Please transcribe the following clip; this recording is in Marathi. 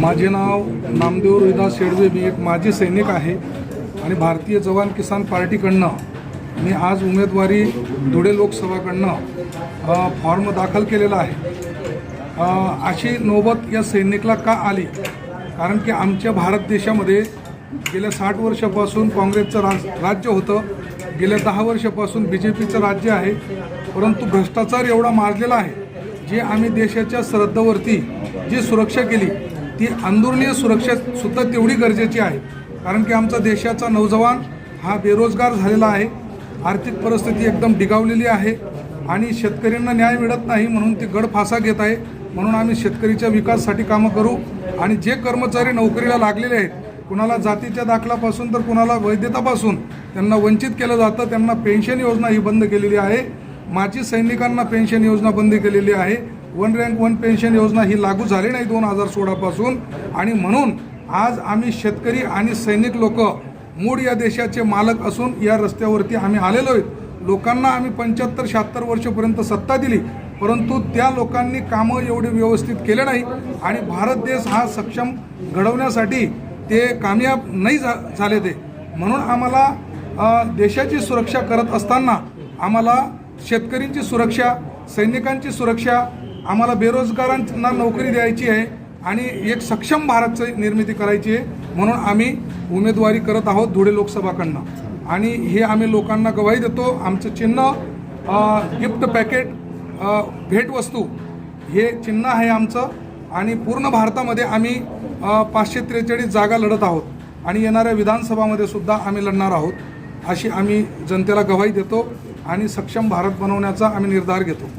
माझे नाव नामदेव रोहिदास शेडवे. मी एक माजी सैनिक आहे आणि भारतीय जवान किसान पार्टीकडनं मी आज उमेदवारी धुळे लोकसभाकडनं फॉर्म दाखल केलेला आहे. अशी नौबत या सैनिकला का आली? कारण की आमच्या भारत देशामध्ये गेल्या साठ वर्षापासून काँग्रेसचं राज राज्य होतं. गेल्या दहा वर्षापासून बी जे पीचं राज्य आहे. परंतु भ्रष्टाचार एवढा मारलेला आहे जे आम्ही देशाच्या सरहद्दावरती जी सुरक्षा केली ती अंदुरणीय सुरक्षासुद्धा तेवढी गरजेची आहे. कारण की आमचा देशाचा नौजवान हा बेरोजगार झालेला आहे. आर्थिक परिस्थिती एकदम डिगावलेली आहे आणि शेतकऱ्यांना न्याय मिळत नाही म्हणून ती गडफासा घेत आहे. म्हणून आम्ही शेतकरीच्या विकासासाठी कामं करू आणि जे कर्मचारी नोकरीला लागलेले आहेत कुणाला जातीच्या दाखलापासून तर कुणाला वैधतापासून त्यांना वंचित केलं जातं. त्यांना पेन्शन योजना ही बंद केलेली आहे. माजी सैनिकांना पेन्शन योजना बंद केलेली आहे. वन रँक वन पेन्शन योजना ही लागू झाली नाही दोन हजार सोळापासून. आणि म्हणून आज आम्ही शेतकरी आणि सैनिक लोक मूळ या देशाचे मालक असून या रस्त्यावरती आम्ही आलेलो आहेत. लोकांना आम्ही पंच्याहत्तर शहात्तर वर्षपर्यंत सत्ता दिली परंतु त्या लोकांनी कामं एवढी व्यवस्थित केले नाही. आणि भारत देश हा सक्षम घडवण्यासाठी ते कामयाब नाही झा झाले ते. म्हणून आम्हाला देशाची सुरक्षा करत असताना आम्हाला शेतकऱ्यांची सुरक्षा सैनिकांची सुरक्षा आम्हाला बेरोजगारांना नोकरी द्यायची आहे आणि एक सक्षम भारतचं निर्मिती करायची आहे म्हणून आम्ही उमेदवारी करत आहोत धुळे लोकसभाकडनं. आणि हे आम्ही लोकांना गवाही देतो आमचं चिन्ह गिफ्ट पॅकेट भेटवस्तू हे चिन्ह आहे आमचं. आणि पूर्ण भारतामध्ये आम्ही पाचशे त्रेचाळीस जागा लढत आहोत. आणि येणाऱ्या विधानसभामध्ये सुद्धा आम्ही लढणार आहोत अशी आम्ही जनतेला गवाही देतो आणि सक्षम भारत बनवण्याचा आम्ही निर्धार घेतो.